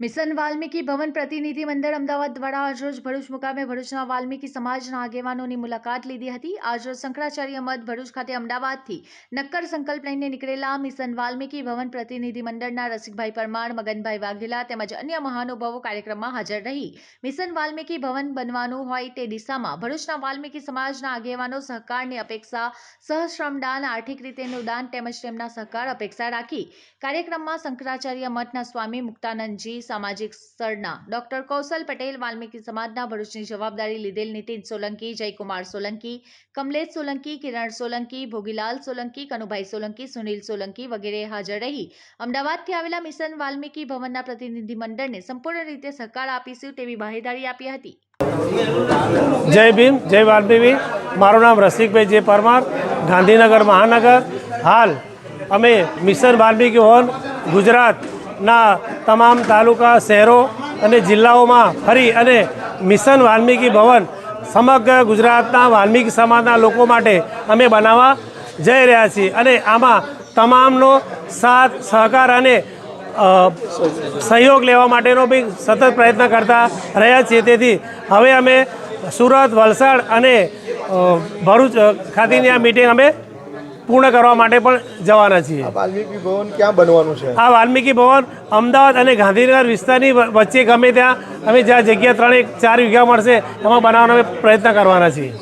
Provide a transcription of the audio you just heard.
Mission Valmiki ભવન પ્રતિનિધિ મંડળ અમદાવાદ દ્વારા આજરોજ ભરૂચ મુકામે ભરૂચના વાલ્મીકી સમાજના આગેવાનોની મુલાકાત લીધી હતી. આજરોજ શંકરાચાર્ય મઠ ભરૂચ ખાતે અમદાવાદથી નક્કર સંકલ્પ લઈને નીકળેલા મિશન વાલ્મીકી ભવન પ્રતિનિધિ મંડળના રસિકભાઈ પરમાર, મગનભાઈ વાઘેલા તેમજ અન્ય મહાનુભાવો કાર્યક્રમમાં હાજર રહી. મિશન વાલ્મીકી ભવન બનવાનું હોય તે દિશામાં ભરૂચના વાલ્મીકી સમાજના આગેવાનો સહકારની અપેક્ષા સહશ્રમદાન આર્થિક રીતેનું દાન તેમજ તેમના સહકાર અપેક્ષા રાખી કાર્યક્રમમાં શંકરાચાર્ય મઠના સ્વામી મુક્તાનંદજી સામાજિક સ્તરના ડોક્ટર કૌશલ પટેલ વાલ્મીકી સમાજના ભરૂચની જવાબદારી લીધેલ નીતિન સોલંકી, જયકુમાર સોલંકી, કમલેશ સોલંકી, કિરણ સોલંકી, ભોગીલાલ સોલંકી, કનુભાઈ સોલંકી, સુનિલ સોલંકી વગેરે હાજર રહી. અમદાવાદથી આવેલા મિશન વાલ્મીકી ભવનના પ્રતિનિધિ મંડળને સંપૂર્ણ રીતે સહકાર આપીશું તેવી બાહેધરી આપી હતી. જય ભીમ, જય વાલ્મીકી. મારું નામ રસિકભાઈ જે પરમાર, ગાંધીનગર મહાનગર. હાલ અમે મિશન વાલ્મીકી ભવન ગુજરાતના તમામ તાલુકા, શહેરો અને જિલ્લાઓમાં ફરી અને મિશન વાલ્મીકી ભવન સમગ્ર ગુજરાતના વાલ્મીકી સમાજના લોકો માટે અમે બનાવવા જઈ રહ્યા છીએ. અને આમાં તમામનો સાથ, સહકાર અને સહયોગ લેવા માટેનો બી સતત પ્રયત્ન કરતા રહ્યા છીએ. તેથી હવે અમે સુરત, વલસાડ અને ભરૂચ ખાતેની આ મિટિંગ અમે પૂર્ણ કરવા માટે પણ જવાના છીએ. વાલ્મીકી ભવન ક્યાં બનવાનું છે? આ વાલ્મીકી ભવન અમદાવાદ અને ગાંધીનગર વિસ્તારની વચ્ચે ગમે ત્યાં અમે જ્યાં જગ્યા ત્રણ એક ચાર વીઘા મળશે એમાં બનાવવાનો અમે પ્રયત્ન કરવાના છીએ.